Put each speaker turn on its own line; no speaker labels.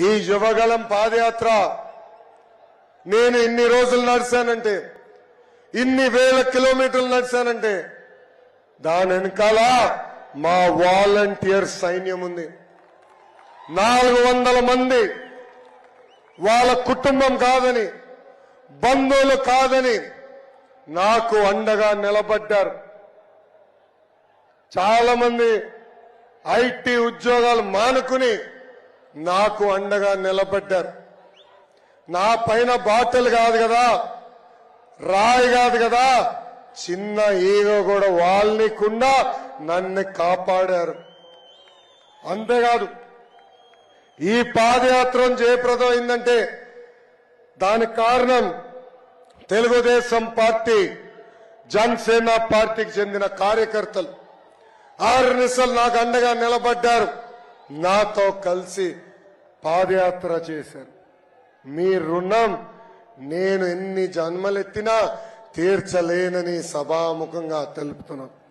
ఈ యువగలం పాదయాత్ర నేను ఇన్ని రోజులు నడిచానంటే ఇన్ని వేల కిలోమీటర్లు నడిచానంటే దాని వెనకాల మా వాలంటీర్ సైన్యం ఉంది. నాలుగు వందల మంది వాళ్ళ కుటుంబం కాదని బంధువులు కాదని నాకు అండగా నిలబడ్డారు. చాలా మంది ఐటీ ఉద్యోగాలు మానుకుని నాకు అండగా నిలబడ్డారు. నా పైన బాటలు కాదు కదా రాయి కాదు కదా చిన్న ఈగో కూడా వాళ్ళనికుండా నన్ను కాపాడారు. అంతేకాదు ఈ పాదయాత్ర జయప్రదం అయిందంటే దానికి కారణం తెలుగుదేశం పార్టీ జనసేన పార్టీకి చెందిన కార్యకర్తలు. ఆరు నిసలు నాకు అండగా నిలబడ్డారు. నాతో కలిసి పాదయాత్ర చేశారు. మీ రుణం నేను ఎన్ని జన్మలెత్తినా తీర్చలేనని సభాముఖంగా తెలుపుతున్నాను.